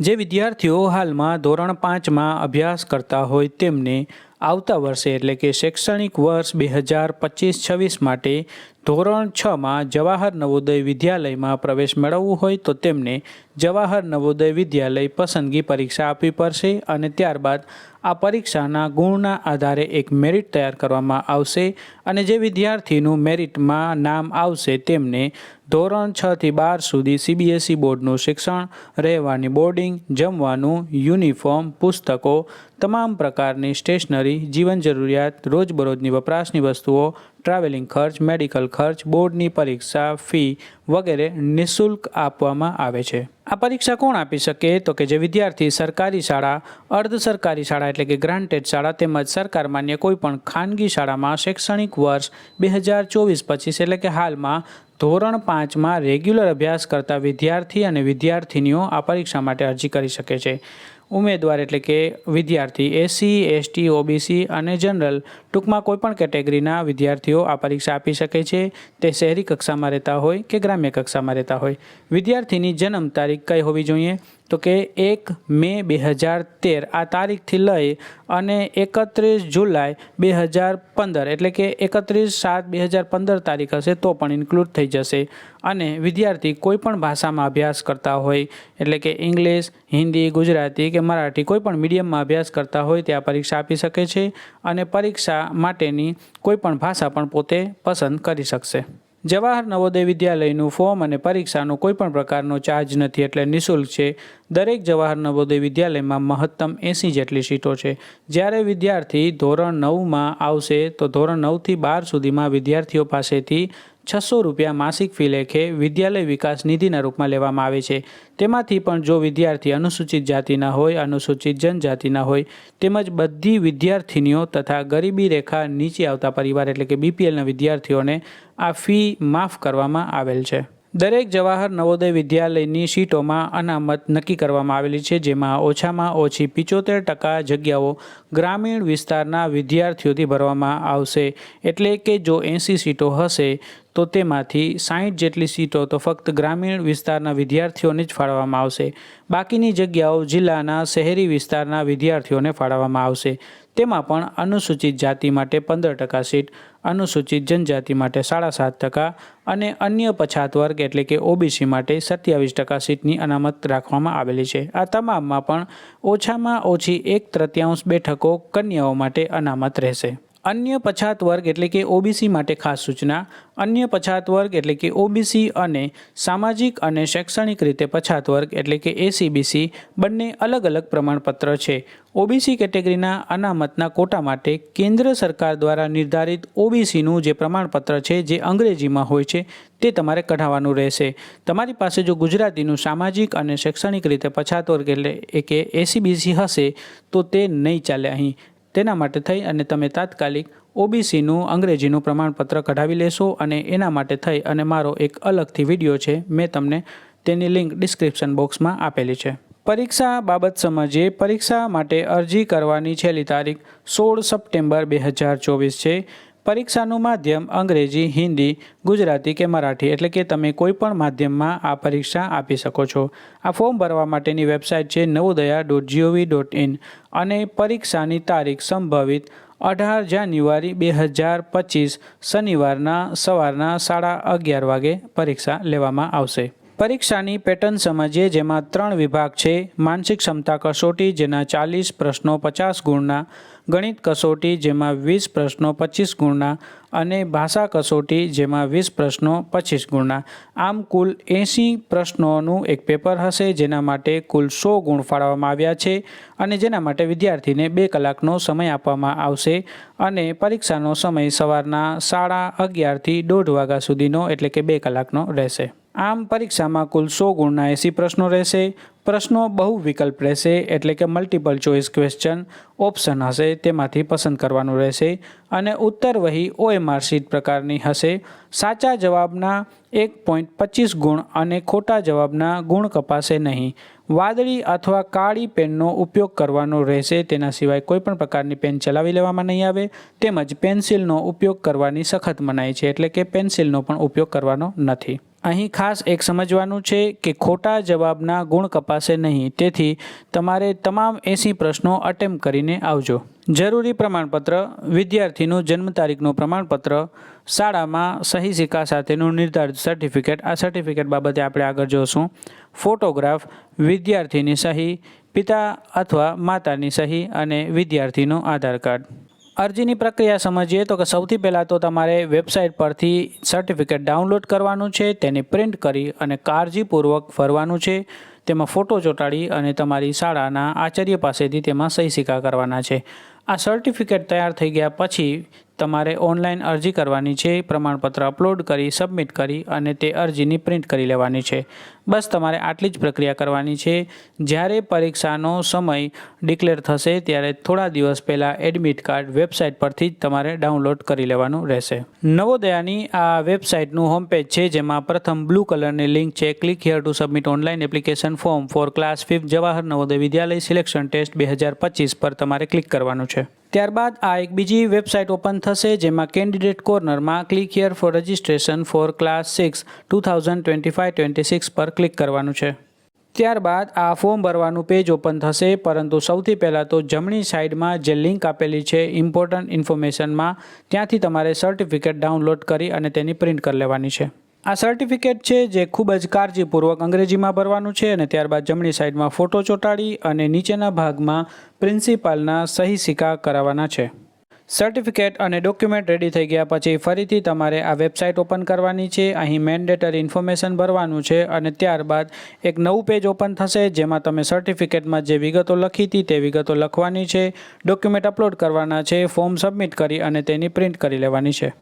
જે વિદ્યાર્થીઓ હાલમાં ધોરણ પાંચમાં અભ્યાસ કરતા હોય તેમને આવતા વર્ષે એટલે કે શૈક્ષણિક વર્ષ બે હજાર પચીસ છવ્વીસ માટે ધોરણ છમાં જવાહર નવોદય વિદ્યાલયમાં પ્રવેશ મેળવવું હોય તો તેમને જવાહર નવોદય વિદ્યાલય પસંદગી પરીક્ષા આપવી પડશે અને ત્યારબાદ આ પરીક્ષાના ગુણના આધારે એક મેરિટ તૈયાર કરવામાં આવશે અને જે વિદ્યાર્થીનું મેરિટમાં નામ આવશે તેમને ધોરણ છ થી બાર સુધી સીબીએસઈ બોર્ડનું શિક્ષણ, રહેવાની બોર્ડિંગ, જમવાનું, યુનિફોર્મ, પુસ્તકો તમામ પ્રકારની સ્ટેશનરી, જીવન જરૂરિયાત, રોજબરોજની વપરાશની વસ્તુઓ, ટ્રાવેલિંગ ખર્ચ, મેડિકલ ખર્ચ, બોર્ડની પરીક્ષા, ફી વગેરે નિઃશુલ્ક આપવામાં આવે છે. આ પરીક્ષા કોણ આપી શકે? તો કે જે વિદ્યાર્થી સરકારી શાળા, અર્ધ સરકારી શાળા એટલે કે ગ્રાન્ટેડ શાળા તેમજ સરકાર માન્ય કોઈપણ ખાનગી શાળામાં શૈક્ષણિક વર્ષ બે હજાર ચોવીસ પચીસ એટલે કે હાલમાં ધોરણ પાંચમાં રેગ્યુલર અભ્યાસ કરતા વિદ્યાર્થી અને વિદ્યાર્થિનીઓ આ પરીક્ષા માટે અરજી કરી શકે છે. ઉમેદવાર એટલે કે વિદ્યાર્થી એસસી એસટી ઓબીસી અને જનરલ ટૂંકમાં કોઈપણ કેટેગરીના વિદ્યાર્થીઓ આ પરીક્ષા આપી શકે છે. તે શહેરી કક્ષામાં રહેતા હોય કે ગ્રામ્ય કક્ષામાં રહેતા હોય. વિદ્યાર્થીની જન્મ તારીખ કઈ હોવી જોઈએ? તો કે એક મે બે હજાર તેર, આ તારીખથી લઈ અને એકત્રીસ જુલાઈ બે હજાર પંદર, એટલે કે એકત્રીસ સાત બે હજાર પંદર તારીખ હશે તો પણ ઇન્ક્લુડ થઈ જશે. અને વિદ્યાર્થી કોઈ પણ ભાષામાં અભ્યાસ કરતા હોય, એટલે કે ઇંગ્લિશ, હિન્દી, ગુજરાતી કે મરાઠી કોઈ પણ મીડિયમમાં અભ્યાસ કરતા હોય તે આ પરીક્ષા આપી શકે છે અને પરીક્ષા માટેની કોઈ પણ ભાષા પણ પોતે પસંદ કરી શકશે. જવાહર નવોદય વિદ્યાલયનું ફોર્મ અને પરીક્ષાનો કોઈ પણ પ્રકારનો ચાર્જ નથી એટલે નિઃશુલ્ક છે. દરેક જવાહર નવોદય વિદ્યાલયમાં મહત્તમ એંસી જેટલી સીટો છે. જ્યારે વિદ્યાર્થી ધોરણ નવમાં આવશે તો ધોરણ નવથી બાર સુધીમાં વિદ્યાર્થીઓ પાસેથી છસો રૂપિયા માસિક ફી લેખે વિદ્યાલય વિકાસ નિધિના રૂપમાં લેવામાં આવે છે. તેમાંથી પણ જો વિદ્યાર્થી અનુસૂચિત જાતિના હોય, અનુસૂચિત જનજાતિના હોય, તેમજ બધી વિદ્યાર્થિનીઓ તથા ગરીબી રેખા નીચે આવતા પરિવાર એટલે કે બીપીએલના વિદ્યાર્થીઓને આ ફી માફ કરવામાં આવેલ છે. દરેક જવાહર નવોદય વિદ્યાલયની સીટોમાં અનામત નક્કી કરવામાં આવેલી છે, જેમાં ઓછામાં ઓછી પિચોતેર ટકા જગ્યાઓ ગ્રામીણ વિસ્તારના વિદ્યાર્થીઓથી ભરવામાં આવશે. એટલે કે જો એંસી સીટો હશે, તો તેમાંથી સાહીઠ જેટલી સીટો તો ફક્ત ગ્રામીણ વિસ્તારના વિદ્યાર્થીઓને જ ફાળવવામાં આવશે. બાકીની જગ્યાઓ જિલ્લાના શહેરી વિસ્તારના વિદ્યાર્થીઓને ફાળવવામાં આવશે. તેમાં પણ અનુસૂચિત જાતિ માટે પંદર ટકા સીટ, અનુસૂચિત જનજાતિ માટે સાડા સાત ટકા અને અન્ય પછાત વર્ગ એટલે કે ઓબીસી માટે સત્યાવીસ ટકા સીટની અનામત રાખવામાં આવેલી છે. આ તમામમાં પણ ઓછામાં ઓછી એક તૃતીયાંશ બેઠકો કન્યાઓ માટે અનામત રહેશે. અન્ય પછાત વર્ગ એટલે કે ઓબીસી માટે ખાસ સૂચના, અન્ય પછાત વર્ગ એટલે કે ઓબીસી અને સામાજિક અને શૈક્ષણિક રીતે પછાત વર્ગ એટલે કે એસીબીસી બંને અલગ અલગ પ્રમાણપત્ર છે. ઓબીસી કેટેગરીના અનામતના કોટા માટે કેન્દ્ર સરકાર દ્વારા નિર્ધારિત ઓબીસીનું જે પ્રમાણપત્ર છે, જે અંગ્રેજીમાં હોય છે, તે તમારે કઢાવવાનું રહેશે. તમારી પાસે જો ગુજરાતીનું સામાજિક અને શૈક્ષણિક રીતે પછાત વર્ગ એટલે કે એસીબીસી હશે, તો તે નહીં ચાલે અહીં. તેના માટે થઈ અને તમે તાત્કાલિક ઓબીસીનું અંગ્રેજીનું પ્રમાણપત્ર કઢાવી લેશો અને એના માટે થઈ અને મારો એક અલગથી વીડિયો છે, મેં તમને તેની લિંક ડિસ્ક્રિપ્શન બોક્સમાં આપેલી છે. પરીક્ષા બાબત સમજીએ. પરીક્ષા માટે અરજી કરવાની છેલ્લી તારીખ સોળ સપ્ટેમ્બર બે હજાર ચોવીસ છે. પરીક્ષાનું માધ્યમ અંગ્રેજી, હિન્દી, ગુજરાતી કે મરાઠી એટલે કે તમે કોઈ પણ માધ્યમમાં આ પરીક્ષા આપી શકો છો. આ ફોર્મ ભરવા માટેની વેબસાઇટ છે Navodaya dot G O V dot in અને પરીક્ષાની તારીખ સંભવિત અઢાર જાન્યુઆરી બે હજાર પચીસ શનિવારના સવારના સાડા અગિયાર વાગે પરીક્ષા લેવામાં આવશે. પરીક્ષાની પેટર્ન સમજીએ, જેમાં ત્રણ વિભાગ છે. માનસિક ક્ષમતા કસોટી, જેના ચાલીસ પ્રશ્નો પચાસ ગુણના, ગણિત કસોટી, જેમાં વીસ પ્રશ્નો પચીસ ગુણના અને ભાષા કસોટી, જેમાં વીસ પ્રશ્નો પચીસ ગુણના. આમ કુલ એંસી પ્રશ્નોનું એક પેપર હશે, જેના માટે કુલ સો ગુણ ફાળવવામાં આવ્યા છે અને જેના માટે વિદ્યાર્થીને બે કલાકનો સમય આપવામાં આવશે અને પરીક્ષાનો સમય સવારના સાડા અગિયારથી દોઢ વાગ્યા સુધીનો, એટલે કે બે કલાકનો રહેશે. આમ પરીક્ષામાં કુલ સો ગુણના એંસી પ્રશ્નો રહેશે. પ્રશ્નો બહુ વિકલ્પ રહેશે એટલે કે મલ્ટિપલ ચોઇસ ક્વેશ્ચન ઓપ્શન હશે તેમાંથી પસંદ કરવાનું રહેશે અને ઉત્તર વહી ઓએમઆર શીટ પ્રકારની હશે. સાચા જવાબના એક પોઈન્ટ પચીસ ગુણ અને ખોટા જવાબના ગુણ કપાશે નહીં. વાદળી અથવા કાળી પેનનો ઉપયોગ કરવાનો રહેશે. તેના સિવાય કોઈપણ પ્રકારની પેન ચલાવી લેવામાં નહીં આવે. તેમજ પેન્સિલનો ઉપયોગ કરવાની સખત મનાઈ છે એટલે કે પેન્સિલનો પણ ઉપયોગ કરવાનો નથી. અહીં ખાસ એક સમજવાનું છે કે ખોટા જવાબના ગુણ કપાશે નહીં. તેથી તમારે તમામ એંસી પ્રશ્નો અટેમ્પ કરીને આવજો. જરૂરી પ્રમાણપત્ર, વિદ્યાર્થીનું જન્મ તારીખનું પ્રમાણપત્ર, શાળામાં સહી સિક્કા સાથેનું નિર્ધારિત સર્ટિફિકેટ આ સર્ટિફિકેટ બાબતે આપણે આગળ જોશું. ફોટોગ્રાફ વિદ્યાર્થીની સહી, પિતા અથવા માતાની સહી અને વિદ્યાર્થીનો આધાર કાર્ડ. અરજીની પ્રક્રિયા સમજીએ તો કે સૌથી પહેલાં તો તમારે વેબસાઇટ પરથી સર્ટિફિકેટ ડાઉનલોડ કરવાનું છે, તેને પ્રિન્ટ કરી અને કાળજીપૂર્વક ફરવાનું છે. તેમાં ફોટો ચોંટાડી અને તમારી શાળાના આચાર્ય પાસેથી તેમાં સહી સિક્કા કરવાના છે. આ સર્ટિફિકેટ તૈયાર થઈ ગયા પછી તમારે ઓનલાઈન અરજી કરવાની છે, પ્રમાણપત્ર અપલોડ કરી, સબમિટ કરી અને તે અરજીની પ્રિન્ટ કરી લેવાની છે. બસ તમારે આટલી જ પ્રક્રિયા કરવાની છે. જ્યારે પરીક્ષાનો સમય ડિક્લેર થશે ત્યારે થોડા દિવસ પહેલાં એડમિટ કાર્ડ વેબસાઇટ પરથી જ તમારે ડાઉનલોડ કરી લેવાનું રહેશે. નવોદયાની આ વેબસાઇટનું હોમ પેજ છે જેમાં પ્રથમ બ્લુ કલરની લિંક છે. Click here to submit online application form for class fifth Jawahar Navodaya Vidyalaya selection test બે હજાર પચીસ પર તમારે ક્લિક કરવાનું છે. ત્યારબાદ આ એક બીજી વેબસાઇટ ઓપન થશે જેમાં candidate કોર્નરમાં click here for registration for class six two thousand twenty five twenty six click કરવાનું છે. ત્યારબાદ આ ફોર્મ ભરવાનું પેજ ઓપન થશે, પરંતુ સૌથી પહેલાં તો જમણી સાઈડમાં જે લિંક આપેલી છે ઇમ્પોર્ટન્ટ ઇન્ફોર્મેશનમાં ત્યાંથી તમારે સર્ટિફિકેટ ડાઉનલોડ કરી અને તેની પ્રિન્ટ કરી લેવાની છે. આ સર્ટિફિકેટ છે જે ખૂબ જ કાળજીપૂર્વક અંગ્રેજીમાં ભરવાનું છે અને ત્યારબાદ જમણી સાઈડમાં ફોટો ચોંટાડી અને નીચેના ભાગમાં પ્રિન્સિપાલના સહી સિક્કા કરાવવાના છે. સર્ટિફિકેટ અને ડોક્યુમેન્ટ રેડી થઈ ગયા પછી ફરીથી તમારે આ વેબસાઇટ ઓપન કરવાની છે. અહીં મેન્ડેટરી ઇન્ફોર્મેશન ભરવાનું છે અને ત્યારબાદ એક નવું પેજ ઓપન થશે, જેમાં તમે સર્ટિફિકેટમાં જે વિગતો લખી હતી તે વિગતો લખવાની છે. ડોક્યુમેન્ટ અપલોડ કરવાના છે ફોર્મ સબમિટ કરી અને તેની પ્રિન્ટ કરી લેવાની છે.